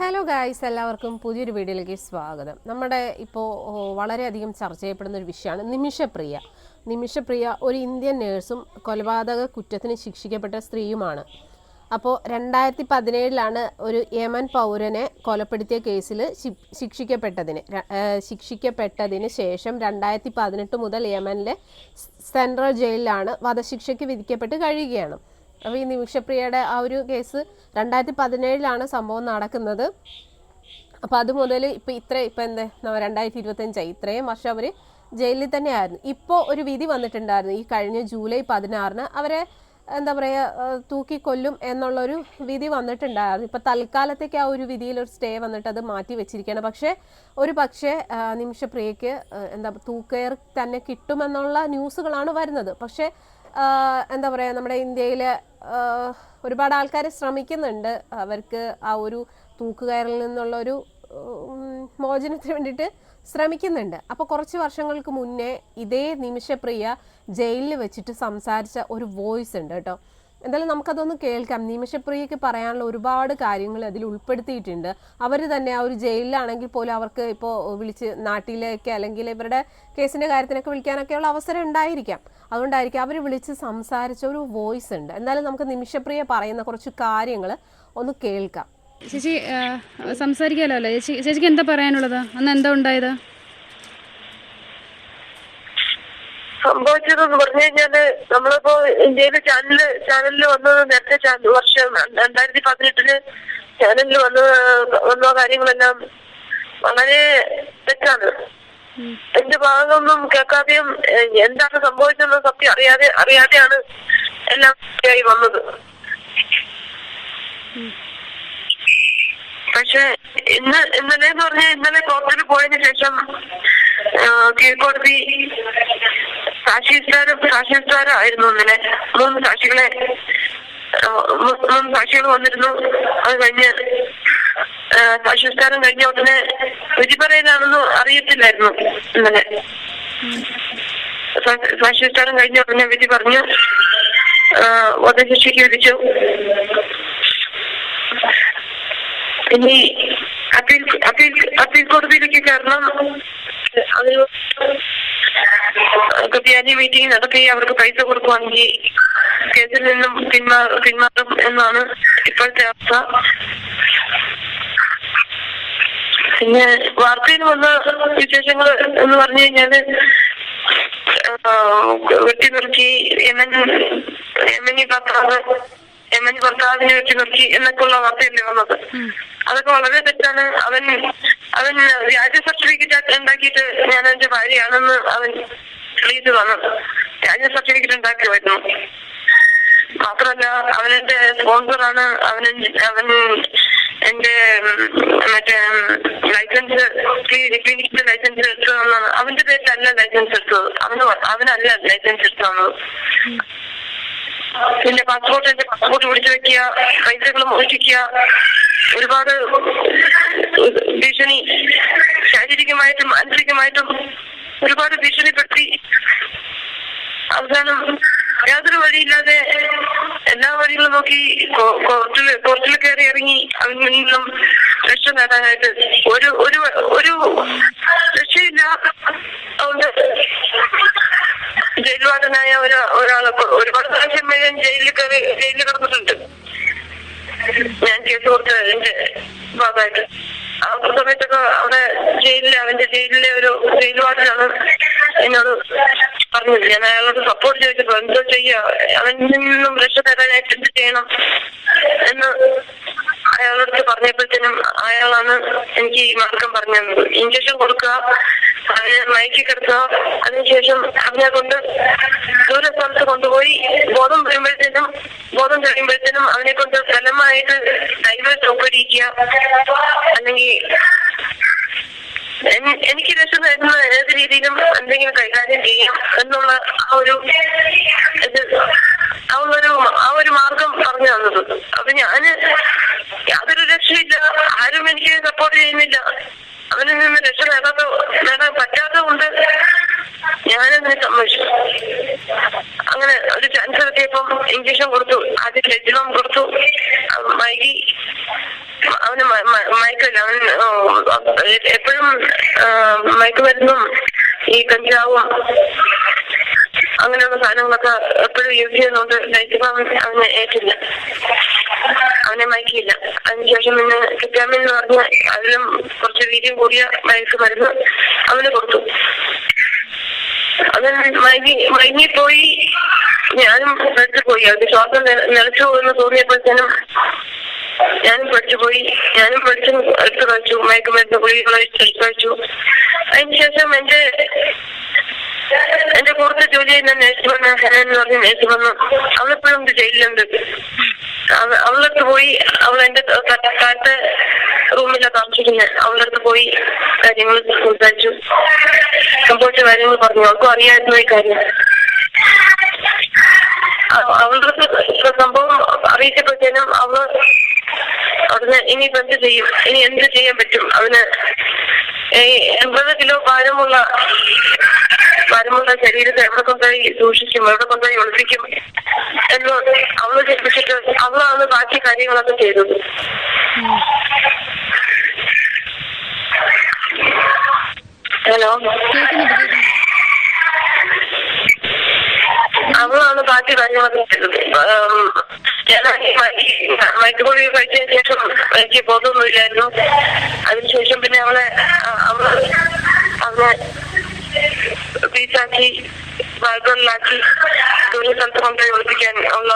Hello guys എല്ലാവർക്കും പുതിയൊരു വീഡിയോയിലേക്ക് സ്വാഗതം. നമ്മുടെ ഇപ്പോൾ വളരെയധികം ചർച്ച ചെയ്യപ്പെടുന്ന ഒരു വിഷയമാണ് നിമിഷപ്രിയ. നിമിഷപ്രിയ ഒരു ഇന്ത്യൻ നേഴ്സും കൊലപാതക കുറ്റത്തിന് ശിക്ഷിക്കപ്പെട്ട സ്ത്രീയുമാണ്. അപ്പോൾ രണ്ടായിരത്തി പതിനേഴിലാണ് ഒരു യമൻ പൗരനെ കൊലപ്പെടുത്തിയ കേസിൽ ശിക്ഷിക്കപ്പെട്ടതിന് ശിക്ഷിക്കപ്പെട്ടതിന് ശേഷം രണ്ടായിരത്തി പതിനെട്ട് മുതൽ യമനിലെ സെൻട്രൽ ജയിലിലാണ് വധശിക്ഷയ്ക്ക് വിധിക്കപ്പെട്ട് കഴിയുകയാണ്. അപ്പോൾ ഈ നിമിഷപ്രിയയുടെ ആ ഒരു കേസ് രണ്ടായിരത്തി പതിനേഴിലാണ് സംഭവം നടക്കുന്നത്. അപ്പോൾ അത് മുതൽ ഇപ്പോൾ ഇത്ര ഇപ്പൊ എന്താ? രണ്ടായിരത്തി ഇരുപത്തഞ്ചായി ഇത്രയും വർഷം അവർ ജയിലിൽ തന്നെയായിരുന്നു. ഇപ്പോൾ ഒരു വിധി വന്നിട്ടുണ്ടായിരുന്നു. ഈ കഴിഞ്ഞ ജൂലൈ പതിനാറിന് അവരെ എന്താ പറയുക തൂക്കിക്കൊല്ലും എന്നുള്ളൊരു വിധി വന്നിട്ടുണ്ടായിരുന്നു. ഇപ്പം തൽക്കാലത്തേക്ക് ആ ഒരു വിധിയിൽ ഒരു സ്റ്റേ വന്നിട്ട് അത് മാറ്റി വെച്ചിരിക്കുകയാണ്. പക്ഷേ ഒരു പക്ഷേ നിമിഷപ്രിയയ്ക്ക് എന്താ തൂക്കയർ തന്നെ കിട്ടുമെന്നുള്ള ന്യൂസുകളാണ് വരുന്നത്. പക്ഷേ എന്താ പറയുക നമ്മുടെ ഇന്ത്യയിൽ ഒരുപാട് ആൾക്കാർ ശ്രമിക്കുന്നുണ്ട്. അവർക്ക് ആ ഒരു തൂക്കുകയറിൽ നിന്നുള്ള ഒരു മോചനത്തിന് വേണ്ടിയിട്ട് ശ്രമിക്കുന്നുണ്ട്. അപ്പോൾ കുറച്ച് വർഷങ്ങൾക്ക് മുന്നേ ഇതേ നിമിഷപ്രിയ ജയിലിൽ വെച്ചിട്ട് സംസാരിച്ച ഒരു വോയിസ് ഉണ്ട് കേട്ടോ. എന്തായാലും നമുക്കതൊന്ന് കേൾക്കാം. നിമിഷപ്രിയക്ക് പറയാനുള്ള ഒരുപാട് കാര്യങ്ങൾ അതിൽ ഉൾപ്പെടുത്തിയിട്ടുണ്ട്. അവർ തന്നെ ആ ഒരു ജയിലിലാണെങ്കിൽ പോലും അവർക്ക് ഇപ്പോൾ വിളിച്ച് നാട്ടിലേക്ക് അല്ലെങ്കിൽ ഇവരുടെ കേസിന്റെ കാര്യത്തിനൊക്കെ വിളിക്കാനൊക്കെയുള്ള അവസരം ഉണ്ടായിരിക്കാം. അതുകൊണ്ടായിരിക്കും അവർ വിളിച്ച് സംസാരിച്ച ഒരു വോയിസ് ഉണ്ട്. എന്തായാലും നമുക്ക് നിമിഷപ്രിയ പറയുന്ന കുറച്ച് കാര്യങ്ങൾ ഒന്ന് കേൾക്കാം. ചേച്ചി സംസാരിക്കാമല്ലോ അല്ലേ ചേച്ചി ചേച്ചിക്ക് എന്താ പറയാനുള്ളത്? അന്ന് എന്താ ഉണ്ടായത്? സംഭവിച്ചതെന്ന് പറഞ്ഞു കഴിഞ്ഞാൽ നമ്മളിപ്പോ ഇന്ത്യയിലെ ചാനൽ ചാനലിൽ വന്നത് നേരത്തെ വർഷം രണ്ടായിരത്തി പതിനെട്ടിൽ ചാനലിൽ വന്ന വന്ന കാര്യങ്ങളെല്ലാം വളരെ തെറ്റാണ്. എന്റെ ഭാഗമൊന്നും കേൾക്കാതെയും എന്താണ് സംഭവിച്ചതെന്ന് സത്യം അറിയാതെ അറിയാതെയാണ് എല്ലാം വന്നത്. പക്ഷെ ഇന്ന് ഇന്നലെ എന്ന് പറഞ്ഞാൽ ഇന്നലെ കോർട്ടിൽ പോയതിനു ശേഷം കീഴ്ക്കോടതി സാക്ഷിസ്ഥാനം സാക്ഷിസ്ഥാനം ആയിരുന്നു ഇന്നലെ. മൂന്ന് സാക്ഷികളെ മൂന്ന് സാക്ഷികൾ വന്നിരുന്നു. അത് കഴിഞ്ഞ് സാക്ഷിസ്താരം കഴിഞ്ഞ ഉടനെ വിധി പറയലാണെന്ന് അറിയത്തില്ലായിരുന്നു ഇന്നലെ. സാക്ഷിസ്താരം കഴിഞ്ഞ ഉടനെ വിധി പറഞ്ഞു വധശിക്ഷിക്ക് വിധിച്ചു. ഇനി അപ്പീൽ അപ്പീൽ അപ്പീൽ കോടതിയിലേക്ക് കാരണം അത് കൃത്യമായി മീറ്റിംഗ് നടത്തി അവർക്ക് പൈസ കൊടുക്കുവാണെങ്കിൽ കേസിൽ നിന്നും പിന്മാ പിന്മാറും എന്നാണ് ഇപ്പോഴത്തെ അവസ്ഥ. പിന്നെ വാർത്തയിൽ വന്ന വിശേഷങ്ങൾ എന്ന് പറഞ്ഞു കഴിഞ്ഞാൽ വെട്ടി നിർത്തി യമൻ യമനി ഭർത്താവ് യമൻ ഭർത്താവിനെ വെട്ടി നിർത്തി എന്നൊക്കെയുള്ള വാർത്തയല്ലേ വന്നത്. അതൊക്കെ വളരെ തെറ്റാണ്. അവൻ അവൻ വ്യാജ സർട്ടിഫിക്കറ്റ് ഉണ്ടാക്കിയിട്ട് ഞാൻ എന്റെ ഭാര്യയാണെന്ന് അവൻ തെളിയിച്ചു വന്നു വ്യാജ സർട്ടിഫിക്കറ്റ് ഉണ്ടാക്കിയായിരുന്നു മാത്രമല്ല അവനെന്റെ സ്പോൺസറാണ് അവൻ അവൻ എന്റെ മറ്റേ ലൈസൻസ് ക്ലിനിക്കിന്റെ ലൈസൻസ് എടുത്തു തന്നത്. അവന്റെ പേരിലല്ല ലൈസൻസ് എടുത്തത്. അവന് അവനല്ല ലൈസൻസ് എടുത്തു തന്നത്. പിന്നെ പാസ്പോർട്ട് എന്റെ പാസ്പോർട്ട് പിടിച്ചു വെക്കുക പൈസകൾ മോഷിക്കുക ഒരുപാട് ഭീഷണി ശാരീരികമായിട്ടും മാനസികമായിട്ടും ഒരുപാട് ഭീഷണിപ്പെടുത്തി അവസാനം യാതൊരു വഴിയില്ലാതെ എല്ലാ വഴികളും നോക്കി കോർട്ടിൽ കോർട്ടിൽ കയറി ഇറങ്ങി അവൻ നിന്നും രക്ഷ നേടാനായിട്ട് ഒരു ഒരു ഒരു രക്ഷയില്ല. അതുകൊണ്ട് ജയിൽവാസനായ ഒരു ഒരാളെ ഒരുപാട് പ്രാവശ്യം ഞാൻ ജയിലിൽ കയറി ജയിലിൽ കിടന്നിട്ടുണ്ട്. ഞാൻ കേസ് കൊടുത്തതിന്റെ ഭാഗമായിട്ട്. ആ സമയത്തൊക്കെ അവിടെ ജയിലിലെ അവന്റെ ജയിലിലെ ഒരു ജയിൽ വാർഡിലാണ് എന്നോട് പറഞ്ഞത്. ഞാൻ അയാളോട് സപ്പോർട്ട് ചോദിച്ചപ്പോ എന്തോ ചെയ്യാ? അവനിൽ നിന്നും രക്ഷ തരാനായിട്ട് എന്ത് ചെയ്യണം? എന്ന് അയാളോട് പറഞ്ഞപ്പോഴത്തേനും അയാളാണ് എനിക്ക് ഈ മാർഗം പറഞ്ഞു തന്നത് ഇഞ്ചക്ഷൻ കൊടുക്കുക അവനെ മയക്കി കിടക്കുക അതിനുശേഷം അവനെ കൊണ്ട് ദൂര സ്ഥലത്ത് കൊണ്ടുപോയി ബോധം വരുമ്പോഴത്തേനും ബോധം തെളിയുമ്പോഴത്തേനും അവനെ കൊണ്ട് ബലമായിട്ട് ഡൈവേഴ്സ് ഒപ്പിടിക്കുക അല്ലെങ്കിൽ എനിക്ക് രക്ഷ തരുന്ന ഏത് രീതിയിലും എന്തെങ്കിലും കൈകാര്യം ചെയ്യാം എന്നുള്ള ആ ഒരു ഇത് ആ ഒരു ആ ഒരു മാർഗം പറഞ്ഞു തന്നത്. അപ്പൊ ഞാൻ യാതൊരു രക്ഷയില്ല. ആരും എനിക്ക് സപ്പോർട്ട് ചെയ്യുന്നില്ല. അവനിൽ നിന്ന് രക്ഷ നേടാത്ത നേടാൻ പറ്റാത്ത കൊണ്ട് ഞാനതിനെ സമ്മതിച്ചു. അങ്ങനെ ഒരു ചാൻസ് കിട്ടിയപ്പം ഇഞ്ചക്ഷൻ കൊടുത്തു. ആദ്യം ലജ്ജണം കൊടുത്തു. മൈകി അവന് മയക്കില്ല അവൻ എപ്പോഴും മയക്കുമരുന്നും ഈ കഞ്ചാവും അങ്ങനെയുള്ള സാധനങ്ങളൊക്കെ എപ്പോഴും യൂസ് ചെയ്യുന്നതുകൊണ്ട് നൈറ്റ് അവനെ അവന് ഏറ്റില്ല. അവനെ മയക്കിയില്ല. അതിനുശേഷം പിന്നെ കിറ്റാമിൻ എന്ന് പറഞ്ഞ അതിലും കുറച്ച് വീര്യം കൂടിയ മയക്ക് മരുന്ന് അവന് കൊടുത്തു. അവൻ മയങ്ങി മയങ്ങിപ്പോയി. ഞാനും പഠിച്ചു പോയി. അത് ശ്വാസം നിലച്ചു പോകുന്ന തോന്നിയപ്പോഴത്തേനും ഞാനും പഠിച്ചു പോയി. ഞാനും പഠിച്ചു എടുത്തു കഴിച്ചു. മയക്കുമരുന്ന് ഗുളികൾ കഴിച്ചു. അതിനുശേഷം എന്റെ എന്റെ കൂടുതൽ ജോലി ചെയ്യുന്ന നേഴ്സ് വന്ന ഹെലൻ എന്ന് പറഞ്ഞ നേഴ്സ് വന്നു അവളിപ്പോഴും ജയിലിലുണ്ട്. അവ- അവളടുത്ത് പോയി അവൾ എന്റെ കാലത്തെ റൂമിലാണ് താമസിക്കുന്നത് അവളടുത്ത് പോയി കാര്യങ്ങൾ സംസാരിച്ചു. സംഭവിച്ച കാര്യങ്ങൾ പറഞ്ഞു. അവൾക്കും അറിയായിരുന്നു ഈ കാര്യം. അവ- അവളുടെ സംഭവം അറിയിച്ചപ്പോഴത്തേനും അവൾ അവിടുന്ന് ഇപ്പൊ എന്ത് ചെയ്യും? ഇനി എന്ത് ചെയ്യാൻ പറ്റും? അവന് എൺപത് കിലോ ഭാരമുള്ള ഭാരമുള്ള ശരീരത്തെ എവിടെ കൊണ്ടുപോയി സൂക്ഷിക്കും എവിടെ കൊണ്ടുപോയി ഒളിപ്പിക്കും എന്ന് അവൾ ചിന്തിച്ചിട്ട് അവളാണ് ബാക്കി കാര്യങ്ങളൊക്കെ ചെയ്തത് ഹലോ? അവളാണ് ബാക്കി കാര്യങ്ങളൊക്കെ ചെയ്തത്. മയക്കുപൊടി കഴിച്ചതിന് ശേഷം എനിക്ക് ബോധമൊന്നുമില്ലായിരുന്നു അതിനുശേഷം പിന്നെ അവളെ അവൾ അവളെ ബാഗുകളിലാക്കി ദൂരെ സ്ഥലത്ത് കൊണ്ടുപോയി ഒളിപ്പിക്കാൻ ഉള്ള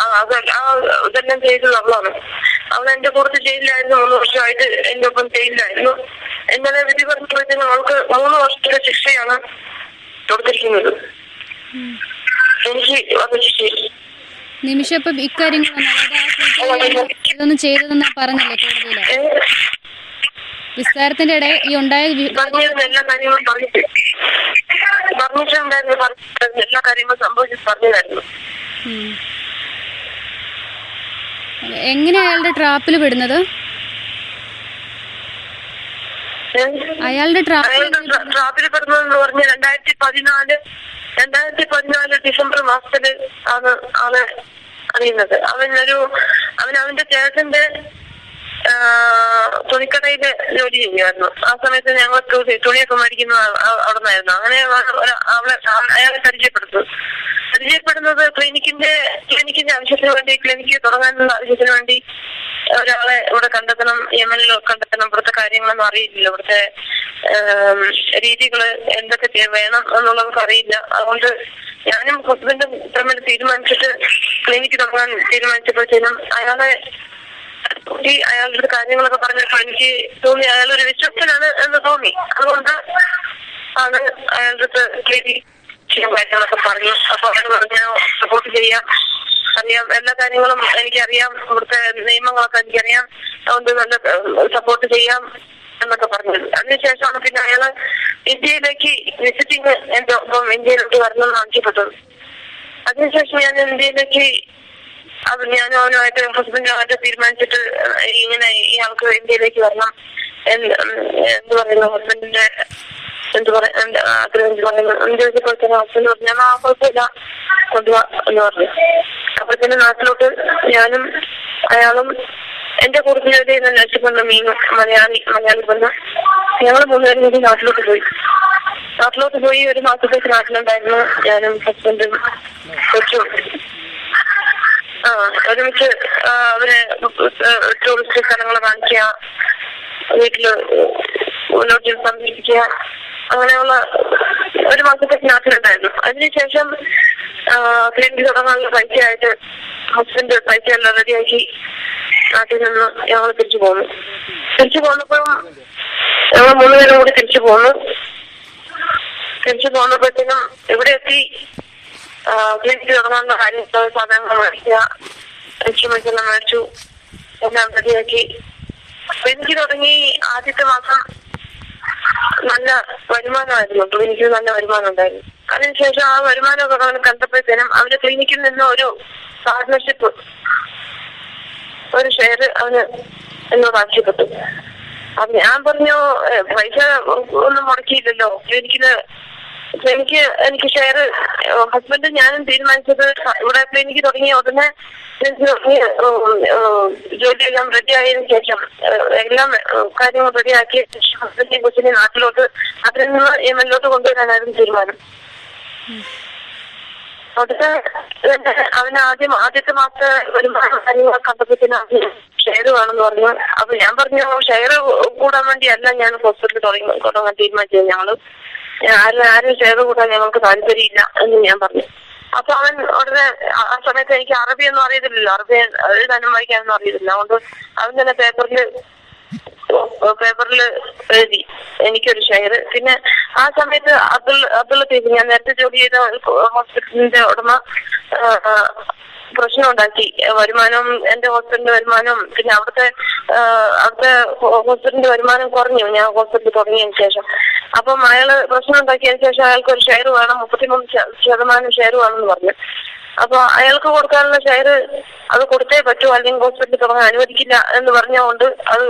ആ, ആ ഇതെല്ലാം ചെയ്തത് അവളാണ് അവൾ എന്റെ പുറത്ത് ജയിലിലായിരുന്നു മൂന്ന് വർഷമായിട്ട് എന്റെ ഒപ്പം ജയിലിലായിരുന്നു. എന്നാലെ വിധി പറഞ്ഞപ്പോഴത്തേനും അവൾക്ക് മൂന്ന് വർഷത്തെ ശിക്ഷയാണ് കൊടുത്തിരിക്കുന്നത്. എനിക്ക് വധശിക്ഷയിൽ നിമിഷം ഇപ്പം ഇക്കാര്യങ്ങളൊന്നും ചെയ്തതെന്നാ ഇതൊന്നും പറഞ്ഞല്ലേ കോടതിയിൽ വിസ്താരത്തിന്റെ ഇടയിൽ ഈ ഉണ്ടായ എല്ലാ കാര്യങ്ങളും പറഞ്ഞിട്ട്. പറഞ്ഞിട്ടുണ്ടായിരുന്നു പറഞ്ഞിട്ടുണ്ടായിരുന്നു എല്ലാ കാര്യങ്ങളും സംഭവിച്ചു പറഞ്ഞതായിരുന്നു. എങ്ങനെ അയാളുടെ ട്രാപ്പിൽ വിടുന്നത്? അയാളുടെ ട്രാപ്പിൽ ട്രാപ്പിൽ പെടുന്നതെന്ന് പറഞ്ഞ രണ്ടായിരത്തി പതിനാല് രണ്ടായിരത്തി പതിനാല് ഡിസംബർ മാസത്തിൽ ആണ് ആണ് അറിയുന്നത്. അവനൊരു അവൻ അവന്റെ ചേട്ടന്റെ തുണിക്കടയിൽ ജോലി ചെയ്യുമായിരുന്നു ആ സമയത്ത് ഞങ്ങൾ തുണിയൊക്കെ മേടിക്കുന്ന അവിടെ നിന്നായിരുന്നു അങ്ങനെ അവളെ അയാളെ പരിചയപ്പെടുത്തു. പരിചയപ്പെടുന്നത് ക്ലിനിക്കിന്റെ ക്ലിനിക്കിന്റെ ആവശ്യത്തിന് വേണ്ടി ക്ലിനിക്ക് തുടങ്ങാനുള്ള ആവശ്യത്തിന് വേണ്ടി ഒരാളെ ഇവിടെ കണ്ടെത്തണം യമനിൽ കണ്ടെത്തണം ഇവിടുത്തെ കാര്യങ്ങളൊന്നും അറിയില്ല. ഇവിടുത്തെ രീതികൾ എന്തൊക്കെ വേണം എന്നുള്ളത് അറിയില്ല. അതുകൊണ്ട് ഞാനും ഹസ്ബൻഡും തമ്മിൽ തീരുമാനിച്ചിട്ട് ക്ലിനിക്ക് തുടങ്ങാൻ തീരുമാനിച്ചപ്പോഴത്തേനും അയാളെ കുട്ടി അയാളുടെ കാര്യങ്ങളൊക്കെ പറഞ്ഞപ്പോ എനിക്ക് തോന്നി അയാളൊരു വിശ്വസ്തനാണ് എന്ന് തോന്നി. അതുകൊണ്ട് ആണ് അയാളുടെ കാര്യങ്ങളൊക്കെ പറഞ്ഞു. അപ്പൊ അയാൾ പറഞ്ഞു സപ്പോർട്ട് ചെയ്യാം. അറിയാം. എല്ലാ കാര്യങ്ങളും എനിക്കറിയാം. ഇവിടുത്തെ നിയമങ്ങളൊക്കെ എനിക്കറിയാം. അതുകൊണ്ട് നല്ല സപ്പോർട്ട് ചെയ്യാം. എന്നൊക്കെ പറഞ്ഞത് അതിനുശേഷമാണ് പിന്നെ അയാൾ ഇന്ത്യയിലേക്ക് വിസിറ്റിംഗ് എന്റെ ഒപ്പം ഇന്ത്യയിലോട്ട് വരണം എന്ന് ആവശ്യപ്പെട്ടത്. അതിനുശേഷം ഞാൻ ഇന്ത്യയിലേക്ക് അത് ഞാൻ അവനുമായിട്ട് ഹസ്ബൻഡുമായിട്ട് തീരുമാനിച്ചിട്ട് ഇങ്ങനെ ഇയാൾക്ക് ഇന്ത്യയിലേക്ക് വരണം എന്ന് എന്ത് പറയുന്നു. ഹസ്ബൻഡിന്റെ എന്ത് പറയാ എന്ത് ആഗ്രഹം എന്ത് പറയുന്നു. എന്ന് ചോദിച്ചപ്പോഴത്തേനും ഹസ്ബൻഡ് പറഞ്ഞു ഞാൻ ആ കുഴപ്പമില്ല. കൊണ്ടുപോവാ എന്ന് പറഞ്ഞു. അപ്പോഴത്തേനും നാട്ടിലോട്ട് ഞാനും അയാളും എന്റെ കൂടുതൽ ജോലി ചെയ്യുന്ന മലയാളി മലയാളി വന്ന് ഞങ്ങൾ മൂന്നുപേരും കൂടി നാട്ടിലോട്ട് പോയി. നാട്ടിലോട്ട് പോയി ഒരു മാസത്തേക്ക് നാട്ടിലുണ്ടായിരുന്നു. ഞാനും ഹസ്ബൻഡും കൊച്ചും. ഒരുമിച്ച് അവരെ ടൂറിസ്റ്റ് സ്ഥലങ്ങൾ കാണിക്കുക വീട്ടിൽ മുന്നോട്ട് സംരക്ഷിക്കുക അങ്ങനെയുള്ള ഒരു മാസത്തെ ഉണ്ടായിരുന്നു അതിനുശേഷം ക്ലിനിക്ക് തുടങ്ങാനുള്ള പൈസ ആയിട്ട് ഹസ്ബൻഡ് പൈസ എല്ലാം റെഡിയാക്കി നാട്ടിൽ നിന്ന് ഞങ്ങൾ തിരിച്ചു പോന്നു. തിരിച്ചു പോന്നപ്പോഴും ഞങ്ങൾ മൂന്നുപേരും കൂടി തിരിച്ചു പോന്നു. തിരിച്ചു പോന്നപ്പോഴത്തേനും ഇവിടെ ക്ലിനിക്ക് തുടങ്ങാനുള്ള കാര്യങ്ങൾ സാധനങ്ങൾ മേടിക്കുക ഇൻസ്ട്രുമെന്റ്സ് മേടിച്ചു എല്ലാം റെഡിയാക്കി ക്ലിനിക്ക് തുടങ്ങി ആദ്യത്തെ മാസം നല്ല വരുമാനമായിരുന്നു ക്ലിനിക്കിൽ നല്ല വരുമാനം ഉണ്ടായിരുന്നു അതിനുശേഷം ആ വരുമാനമൊക്കെ അവന് കണ്ടപ്പോഴത്തേനും അവന്റെ ക്ലിനിക്കിൽ നിന്ന് ഒരു പാർട്ട്ണർഷിപ്പ് ഒരു ഷെയർ അവന് എന്നോട് ആവശ്യപ്പെട്ടു അപ്പൊ ഞാൻ പറഞ്ഞു "ഏ, പൈസ ഒന്നും മുടക്കിയില്ലല്ലോ ക്ലിനിക്കിന് എനിക്ക് എനിക്ക് ഷെയർ ഹസ്ബൻഡ് ഞാനും തീരുമാനിച്ചത് ഇവിടെ ക്ലിനിക്ക് തുടങ്ങിയ ഉടനെ ജോലിയെല്ലാം റെഡി ആയതിനു ശേഷം എല്ലാം ഏഹ്, കാര്യങ്ങൾ റെഡി ആക്കിയ ശേഷം ഹസ്ബൻഡിനെ കൊച്ചിനെ നാട്ടിലോട്ട് അതിൽ നിന്ന് എം എല്ലോട്ട് കൊണ്ടുവരാനായിരുന്നു തീരുമാനം. അവിടുത്തെ അവന് ആദ്യം ആദ്യത്തെ മാസത്തെ വരുമാനം കാര്യങ്ങൾ കണ്ടപ്പോഴത്തേനും ഷെയർ വേണമെന്ന് പറഞ്ഞു. അപ്പൊ ഞാൻ പറഞ്ഞു ഷെയർ കൂടാൻ വേണ്ടിയല്ല ഞാൻ ഹോസ്പിറ്റലിൽ തുടങ്ങി തുടങ്ങാൻ തീരുമാനിച്ചത് ഞങ്ങൾ. ആരും ആരും ഷെയർ കൂടാൻ ഞങ്ങൾക്ക് താല്പര്യമില്ല എന്ന് ഞാൻ പറഞ്ഞു. അപ്പൊ അവൻ ഉടനെ ആ- സമയത്ത് എനിക്ക് അറബിയൊന്നും അറിയത്തില്ലല്ലോ. അറബി എഴുതാനും വായിക്കാനൊന്നും അറിയത്തില്ല. അതുകൊണ്ട് അവൻ തന്നെ പേപ്പറിൽ പേപ്പറിൽ എഴുതി. എനിക്കൊരു ഷെയർ പിന്നെ ആ സമയത്ത് അബ്ദുൾ അബ്ദുൾ ലത്തീഫ് ഞാൻ നേരത്തെ ജോലി ചെയ്ത ഹോസ്പിറ്റലിന്റെ ഉടമ പ്രശ്നം ഉണ്ടാക്കി. വരുമാനം എന്റെ ഹോസ്പിറ്റലിന്റെ വരുമാനം പിന്നെ അവിടുത്തെ അവിടുത്തെ ഹോസ്പിറ്റലിന്റെ വരുമാനം കുറഞ്ഞു. ഞാൻ ഹോസ്പിറ്റലിൽ തുടങ്ങിയതിന് ശേഷം. അപ്പം അയാൾ പ്രശ്നം ഉണ്ടാക്കിയതിന് ശേഷം അയാൾക്ക് ഒരു ഷെയർ വേണം മുപ്പത്തിമൂന്ന് ശതമാനം ഷെയർ വേണമെന്ന് പറഞ്ഞു. അപ്പൊ അയാൾക്ക് കൊടുക്കാനുള്ള ഷെയർ അത് കൊടുത്തേ പറ്റൂ അല്ലെങ്കിൽ ഹോസ്പിറ്റലിൽ തുടങ്ങാൻ അനുവദിക്കില്ല എന്ന് പറഞ്ഞുകൊണ്ട് അത്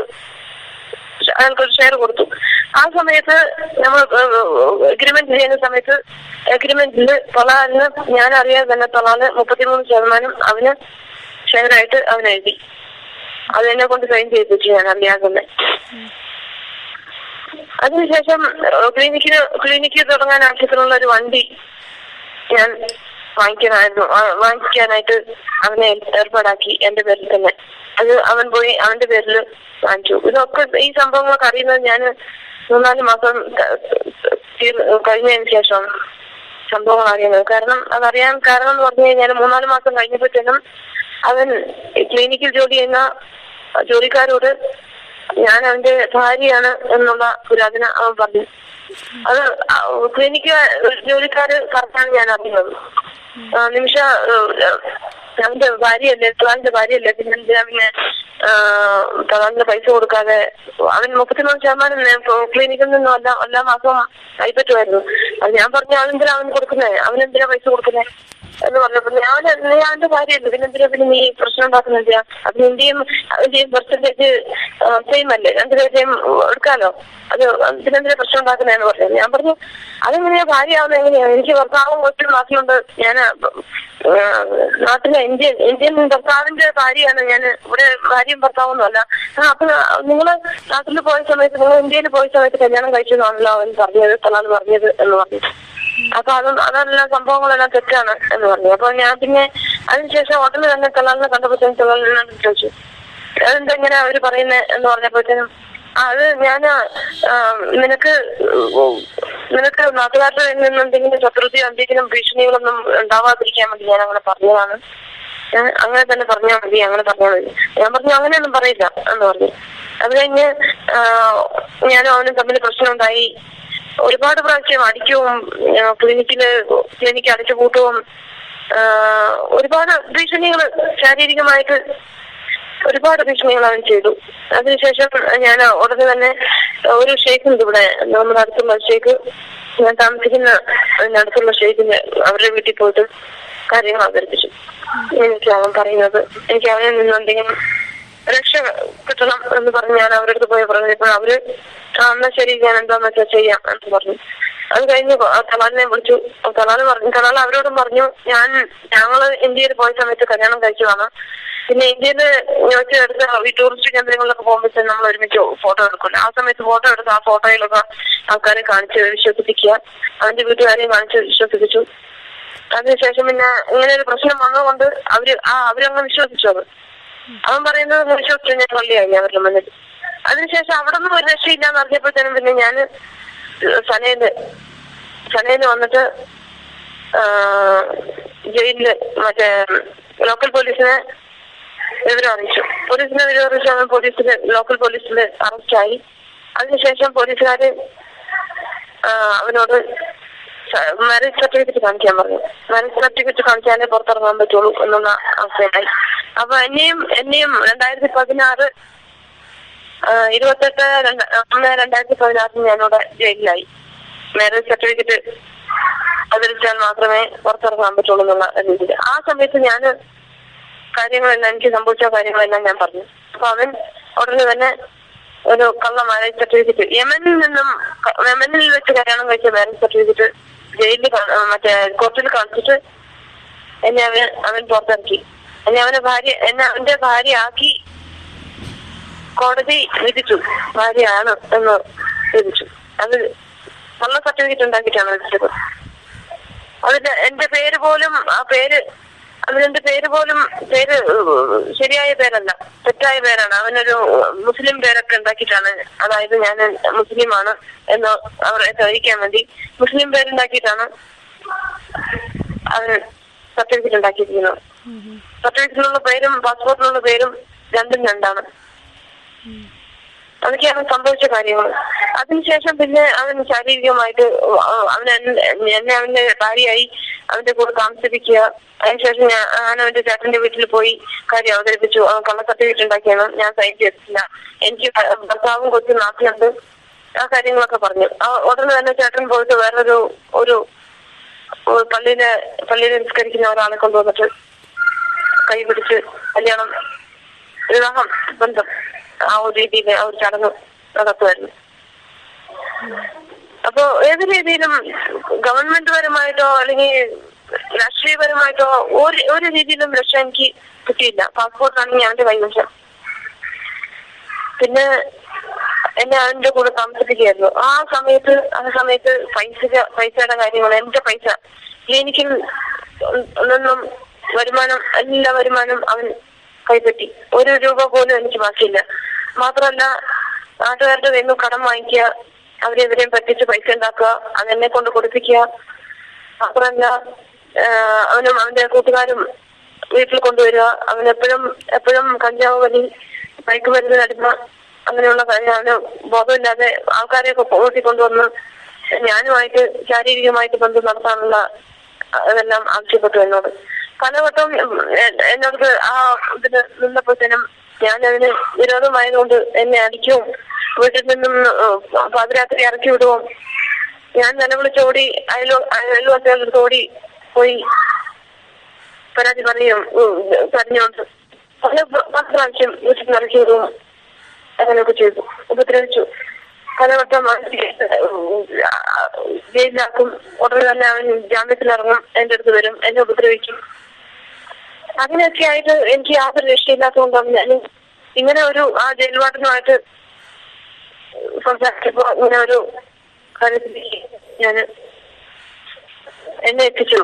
അയാൾക്കൊരു ഷെയർ കൊടുത്തു. ആ സമയത്ത് നമ്മൾ അഗ്രിമെന്റ് ചെയ്യുന്ന സമയത്ത് അഗ്രിമെന്റിൽ തൊളാലിന് ഞാൻ അറിയാതെ തന്നെ തൊളാൽ മുപ്പത്തിമൂന്ന് ശതമാനം അവന് ഷെയറായിട്ട് അവൻ എഴുതി. അത് എന്നെ കൊണ്ട് സൈൻ ചെയ്തിട്ട് ഞാൻ അറിയാതെ തന്നെ. അതിനുശേഷം ക്ലിനിക്കിന് ക്ലിനിക്ക് തുടങ്ങാൻ ആവശ്യത്തിനുള്ള ഒരു വണ്ടി ഞാൻ വാങ്ങിക്കാനായിരുന്നു. വാങ്ങിക്കാനായിട്ട് അവനെ ഏർപ്പാടാക്കി എന്റെ പേരിൽ തന്നെ. അത് അവൻ പോയി അവന്റെ പേരിൽ വാങ്ങിച്ചു. ഇതൊക്കെ ഈ സംഭവങ്ങളൊക്കെ അറിയുന്നത് ഞാൻ മൂന്നാൽ മാസം കഴിഞ്ഞതിന് ശേഷം സംഭവങ്ങൾ അറിയുന്നത് കാരണം അതറിയാൻ കാരണം എന്ന് പറഞ്ഞു കഴിഞ്ഞാൽ മൂന്നാൽ മാസം കഴിഞ്ഞപ്പോഴത്തേനും അവൻ ക്ലിനിക്കിൽ ജോലി ചെയ്യുന്ന ജോലിക്കാരോട് ഞാൻ അവന്റെ ഭാര്യയാണ് എന്നുള്ള പുരാതന അവൻ പറഞ്ഞു. അത് ക്ലിനിക്ക് ജോലിക്കാര് കറക്റ്റാണ് ഞാൻ അറിയുന്നത് നിമിഷ അവന്റെ ഭാര്യയല്ലേ ഭാര്യയല്ലേ പിന്നെ പിന്നെ തലാലിന് പൈസ കൊടുക്കാതെ അവൻ മുപ്പത്തിമൂന്ന് ശതമാനം ക്ലിനിക്കിൽ നിന്നും എല്ലാ എല്ലാ മാസവും കൈപ്പറ്റുമായിരുന്നു. അത് ഞാൻ പറഞ്ഞു അവനെന്തിനാ അവന് കൊടുക്കുന്നേ? അവനെന്തിനാ പൈസ കൊടുക്കുന്നേ? എന്ന് പറഞ്ഞപ്പോ ഞാൻ ഞാനെന്റെ പിന്നെ എന്തിനാ പിന്നെ നീ പ്രശ്നം ഉണ്ടാക്കുന്ന എന്തിനാ? അത് നിന്റെയും അതിന്റെയും പെർസെന്റേജ് സെയിം അല്ലേ? രണ്ടുപേരുടെയും എടുക്കാലോ? അത് പിന്നെന്തിനാ പ്രശ്നം ഉണ്ടാക്കുന്നതെന്ന് പറഞ്ഞു. ഞാൻ പറഞ്ഞു അതെങ്ങനെയാ? ഭാര്യയാവുന്നത് എങ്ങനെയാ? എനിക്ക് ഭർത്താവും ഒത്തിരി നാട്ടിലുണ്ട് ഞാൻ നാട്ടിലെ ഇന്ത്യൻ ഇന്ത്യൻ ഭർത്താവിന്റെ ഭാര്യയാണ്. ഞാൻ ഇവിടെ ഭാര്യയും ഭർത്താവൊന്നും അല്ല അപ്പൊ നിങ്ങൾ നാട്ടിൽ പോയ സമയത്ത് നിങ്ങൾ ഇന്ത്യയിൽ പോയ സമയത്ത് കല്യാണം കഴിച്ചതാണല്ലോ അവൻ പറഞ്ഞത് തലാൽ പറഞ്ഞത് എന്ന് പറഞ്ഞു. അപ്പൊ അത് അതെല്ലാം സംഭവങ്ങളെല്ലാം തെറ്റാണ് എന്ന് പറഞ്ഞു. അപ്പൊ ഞാൻ പിന്നെ അതിനുശേഷം ഉടനെ തന്നെ തലാലിനെ കണ്ടപ്പോഴത്തേനും തലാലിനോട് ചോദിച്ചു. അതെന്തെങ്ങനെ അവർ പറയുന്നത് എന്ന് പറഞ്ഞപ്പോഴത്തേനും അത് ഞാൻ നിനക്ക് നിനക്ക് നാട്ടുകാരുടെ നിന്ന് എന്തെങ്കിലും ശത്രുതയോ എന്തെങ്കിലും ഭീഷണികളൊന്നും ഉണ്ടാവാതിരിക്കാൻ വേണ്ടി ഞാൻ അങ്ങനെ പറഞ്ഞതാണ്. അങ്ങനെ തന്നെ പറഞ്ഞാൽ മതി അങ്ങനെ പറഞ്ഞാൽ മതി. ഞാൻ പറഞ്ഞു അങ്ങനെയൊന്നും പറയില്ല എന്ന് പറഞ്ഞു. അത് കഴിഞ്ഞ് ഞാനും അവനും തമ്മിൽ പ്രശ്നമുണ്ടായി. ഒരുപാട് പ്രാവശ്യം അടിക്കവും ക്ലിനിക്കിൽ ക്ലിനിക്ക് അടിച്ചു കൂട്ടവും ഒരുപാട് ഭീഷണികൾ ശാരീരികമായിട്ട് ഒരുപാട് ഭീഷണികൾ അവൻ ചെയ്തു. അതിനുശേഷം ഞാൻ ഉടനെ തന്നെ ഒരു ഷേഖ് ഉണ്ട് ഇവിടെ നമ്മുടെ അടുത്തുള്ള ഷെയ്ഖ്. ഞാൻ താമസിക്കുന്ന അടുത്തുള്ള ഷെയ്ഖിന് അവരുടെ വീട്ടിൽ പോയിട്ട് കാര്യങ്ങൾ അവതരിപ്പിച്ചു. എനിക്ക് അവൻ പറയുന്നത് എനിക്ക് അവനിൽ നിന്ന് എന്തെങ്കിലും രക്ഷ കിട്ടണം എന്ന് പറഞ്ഞ് ഞാൻ അവരുടെ അടുത്ത് പോയി പറഞ്ഞപ്പോൾ അവർ എന്നാ ശരി ഞാൻ എന്താന്ന് വെച്ചാൽ ചെയ്യാം എന്ന് പറഞ്ഞു. അത് കഴിഞ്ഞ് തലാലിനെ വിളിച്ചു. തലാൽ പറഞ്ഞു തലാൽ അവരോടും പറഞ്ഞു ഞാൻ ഞങ്ങൾ ഇന്ത്യയിൽ പോയ സമയത്ത് കല്യാണം കഴിച്ചതാണ്. പിന്നെ ഇന്ത്യയിൽ വെച്ച് എടുത്ത ഈ ടൂറിസ്റ്റ് കേന്ദ്രങ്ങളിലൊക്കെ പോകുമ്പോൾ നമ്മൾ ഒരുമിച്ച് ഫോട്ടോ എടുക്കില്ല ആ സമയത്ത് ഫോട്ടോ എടുത്ത് ആ ഫോട്ടോയിലൊക്കെ ആൾക്കാരെ കാണിച്ച് വിശ്വസിപ്പിക്കുക. അവന്റെ വീട്ടുകാരെയും കാണിച്ച് വിശ്വസിപ്പിച്ചു. അതിനുശേഷം പിന്നെ ഇങ്ങനെ ഒരു പ്രശ്നം വന്നതുകൊണ്ട് അവർ ആ അവരങ്ങ് വിശ്വസിച്ചു അത്. അവൻ പറയുന്നത് വിശ്വസിച്ചു ഞാൻ പള്ളിയായി അവരുടെ മുന്നിൽ അതിനുശേഷം അവിടെ നിന്ന് ഒരു രക്ഷയില്ലാന്ന് അറിഞ്ഞപ്പോഴത്തേനും പിന്നെ ഞാൻ സനയിൽ സനയിൽ വന്നിട്ട് ജയിലിൽ മറ്റേ ലോക്കൽ പോലീസിനെ വിവരം അറിയിച്ചു. പോലീസിനെ വിവരം അറിയിച്ചു അവൻ പോലീസിൽ ലോക്കൽ പോലീസിൽ അറസ്റ്റായി. അതിനുശേഷം പോലീസുകാര് അവനോട് മാരേജ് സർട്ടിഫിക്കറ്റ് കാണിക്കാൻ പറഞ്ഞു. മാരേജ് സർട്ടിഫിക്കറ്റ് കാണിച്ചാലേ പുറത്തിറങ്ങാൻ പറ്റുള്ളൂ എന്നുള്ള അവസ്ഥയായി അപ്പൊ എന്നെയും എന്നെയും രണ്ടായിരത്തി പതിനാറ് ഇരുപത്തെട്ട് ഒന്ന് രണ്ടായിരത്തി പതിനാറിന് ഞാനിവിടെ ജയിലിലായി. മാരേജ് സർട്ടിഫിക്കറ്റ് അവതരിച്ചാൽ മാത്രമേ പുറത്തിറങ്ങാൻ പറ്റുള്ളൂ എന്നുള്ള രീതിയിൽ. ആ സമയത്ത് ഞാൻ കാര്യങ്ങളെല്ലാം എനിക്ക് സംഭവിച്ച കാര്യങ്ങളെല്ലാം ഞാൻ പറഞ്ഞു. അപ്പൊ അവൻ ഉടനെ തന്നെ ഒരു കള്ള മാരേജ് സർട്ടിഫിക്കറ്റ് യമനിൽ നിന്നും യമനിൽ വെച്ച് കല്യാണം കഴിച്ച മാരേജ് സർട്ടിഫിക്കറ്റ് ജയിലിൽ മറ്റേ കോർട്ടിൽ കാണിച്ചിട്ട് എന്നെ അവൻ അവൻ പുറത്തിറക്കി. എന്നെ അവനെ ഭാര്യ എന്നെ അവന്റെ ഭാര്യ ആക്കി കോടതി വിധിച്ചു. ഭാര്യയാണ് എന്ന് വിധിച്ചു. അത് നല്ല സർട്ടിഫിക്കറ്റ് ഉണ്ടാക്കിയിട്ടാണ് വിധിച്ചത് അതിന്റെ എന്റെ പേര് പോലും ആ പേര് അവനെന്റെ പേര് പോലും പേര് ശരിയായ പേരല്ല. തെറ്റായ പേരാണ്. അവനൊരു മുസ്ലിം പേരൊക്കെ ഉണ്ടാക്കിയിട്ടാണ്. അതായത് ഞാൻ മുസ്ലിമാണ് എന്ന് അവരെ ചോദിക്കാൻ വേണ്ടി മുസ്ലിം പേരുണ്ടാക്കിയിട്ടാണ് അവൻ സർട്ടിഫിക്കറ്റ് ഉണ്ടാക്കിയിരിക്കുന്നത്. സർട്ടിഫിക്കറ്റിലുള്ള പേരും പാസ്പോർട്ടിലുള്ള പേരും രണ്ടും രണ്ടാണ്. അതൊക്കെയാണ് സംഭവിച്ച കാര്യങ്ങൾ. അതിനുശേഷം പിന്നെ അവൻ ശാരീരികമായിട്ട് അവൻ എന്നെ അവന്റെ ഭാര്യയായി അവന്റെ കൂടെ താമസിപ്പിക്കുക. അതിനുശേഷം ഞാൻ അവന്റെ ചേട്ടന്റെ വീട്ടിൽ പോയി കാര്യം അവതരിപ്പിച്ചു. അവൻ കള്ള സർട്ടിഫിക്കറ്റ് ഉണ്ടാക്കിയാണ് ഞാൻ സൈൻ ചെയ്തിട്ടില്ല. എനിക്ക് ഭർത്താവും കൊച്ചു നാട്ടിലുണ്ട്. ആ കാര്യങ്ങളൊക്കെ പറഞ്ഞു. ഉടനെ തന്നെ ചേട്ടൻ പോയിട്ട് വേറൊരു ഒരു പള്ളിയിലെ പള്ളിയിൽ നിസ്കരിക്കുന്ന ഒരാളെ കൊണ്ടുവന്നിട്ട് കൈ പിടിച്ച് കല്യാണം വിവാഹം ബന്ധം ആ ഒരു രീതിയിൽ ആ ഒരു ചടങ്ങ് നടത്തുമായിരുന്നു. അപ്പോ ഏത് രീതിയിലും ഗവൺമെന്റ് പരമായിട്ടോ അല്ലെങ്കിൽ രാഷ്ട്രീയപരമായിട്ടോ ഒരു ഒരു രീതിയിലും രക്ഷ എനിക്ക് കിട്ടിയില്ല. പാസ്പോർട്ടാണെങ്കിൽ അവന്റെ കൈവശം. പിന്നെ എന്നെ അവന്റെ കൂടെ താമസിപ്പിക്കുകയായിരുന്നു. ആ സമയത്ത് ആ സമയത്ത് പൈസ പൈസയുടെ കാര്യങ്ങൾ എന്റെ പൈസ ക്ലിനിക്കിൽ നിന്നും വരുമാനം എല്ലാ വരുമാനം അവൻ കൈപ്പറ്റി. ഒരു രൂപ പോലും എനിക്ക് ബാക്കിയില്ല. മാത്രമല്ല നാട്ടുകാരുടെ നിന്ന് കടം വാങ്ങിക്കുക അവരെ ഇവരെയും പറ്റിച്ച് പൈസ ഉണ്ടാക്കുക അതെന്നെ കൊണ്ട് കൊടുപ്പിക്കുക. മാത്രമല്ല അവനും അവന്റെ കൂട്ടുകാരും വീട്ടിൽ കൊണ്ടുവരിക. അവൻ എപ്പോഴും എപ്പോഴും കഞ്ചാവ് വലി മയക്കുമരുന്നിന് അടിമ അങ്ങനെയുള്ള കാര്യമാണ്. ബോധമില്ലാതെ ആൾക്കാരെയൊക്കെ കൂട്ടി കൊണ്ടുവന്ന് ഞാനുമായിട്ട് ശാരീരികമായിട്ട് ബന്ധം നടത്താനുള്ള അതെല്ലാം ആവശ്യപ്പെട്ടു എന്നോട്. പലവട്ടം എ- എന്നോട് ആ ഇതിന് നിന്നപ്പോഴത്തേനും ഞാൻ അതിന് വിരോധമായതുകൊണ്ട് എന്നെ അടിക്കും. വീട്ടിൽ നിന്നും പാതിരാത്രി ഇറക്കി വിടുവും ഞാൻ നിലവിളിച്ചോടി അയലോ അയൽവാസികളുടെ ഓടി പോയി പരാതി പറയും പറഞ്ഞോണ്ട് പല പ്ര- പല പ്രാവശ്യം വീട്ടിൽ നിന്ന് ഇറക്കി വിടുവും അങ്ങനെയൊക്കെ ചെയ്തു. ഉപദ്രവിച്ചു. പലവട്ടം ജയിലിലാക്കും. ഉടനെ തന്നെ അവൻ ജാമ്യത്തിലിറങ്ങും. എന്റെ അടുത്ത് വരും. എന്നെ ഉപദ്രവിക്കും. അങ്ങനെയൊക്കെ ആയിട്ട് എനിക്ക് യാതൊരു രക്ഷയില്ലാത്തതുകൊണ്ടാണ് ഞാൻ ഇങ്ങനെ ഒരു ആ ജയിൽ വാർഡനുമായിട്ട് സംസാരിച്ചപ്പോ ഇങ്ങനെ ഒരു കാര്യത്തിൽ ഞാൻ എന്നെ എത്തിച്ചു.